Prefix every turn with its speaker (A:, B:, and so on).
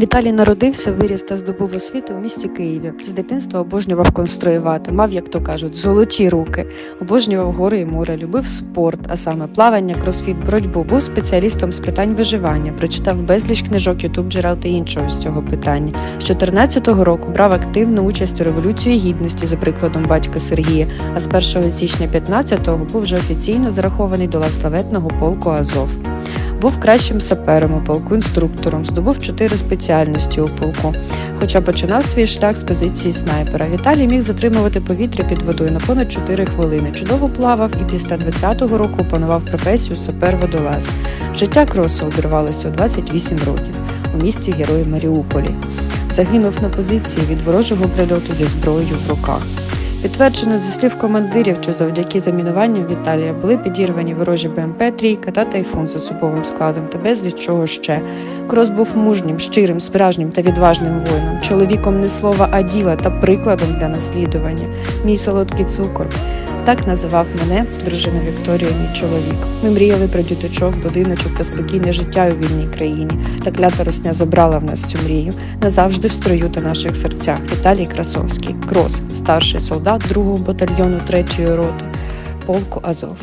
A: Віталій народився, виріс та здобув освіту у місті Києві. З дитинства обожнював конструювати, мав, як то кажуть, золоті руки, обожнював гори і море, любив спорт, а саме плавання, кросфіт, боротьбу. Був спеціалістом з питань виживання, прочитав безліч книжок, ютуб джерел та іншого з цього питання. З 14-го року брав активну участь у революції гідності за прикладом батька Сергія. А з 1 січня 15-го був вже офіційно зарахований до лав славетного полку Азов. Був кращим сапером у полку інструктором, здобув чотири спеціальності у полку. Хоча починав свій шлях з позиції снайпера. Віталій міг затримувати повітря під водою на понад 4 хвилини. Чудово плавав і після 20-го року опанував професію сапер-водолаз. Життя кросу обірвалося у 28 років у місті Герої Маріуполі. Загинув на позиції від ворожого прильоту зі зброєю в руках. Підтверджено зі слів командирів, що завдяки замінуванням Віталія були підірвані ворожі БМП Трійка та Тайфун з особовим складом та безліч чого ще. Крос був мужнім, щирим, справжнім та відважним воїном, чоловіком не слова, а діла та прикладом для наслідування. Мій солодкий цукор. Так називав мене дружина Вікторія, мій чоловік. Ми мріяли про діточок, будиночок та спокійне життя у вільній країні. Та клята русня забрала в нас цю мрію назавжди в строю та наших серцях. Віталій Красовський, Крос, старший солдат 2-го батальйону 3-ї роти, полку Азов.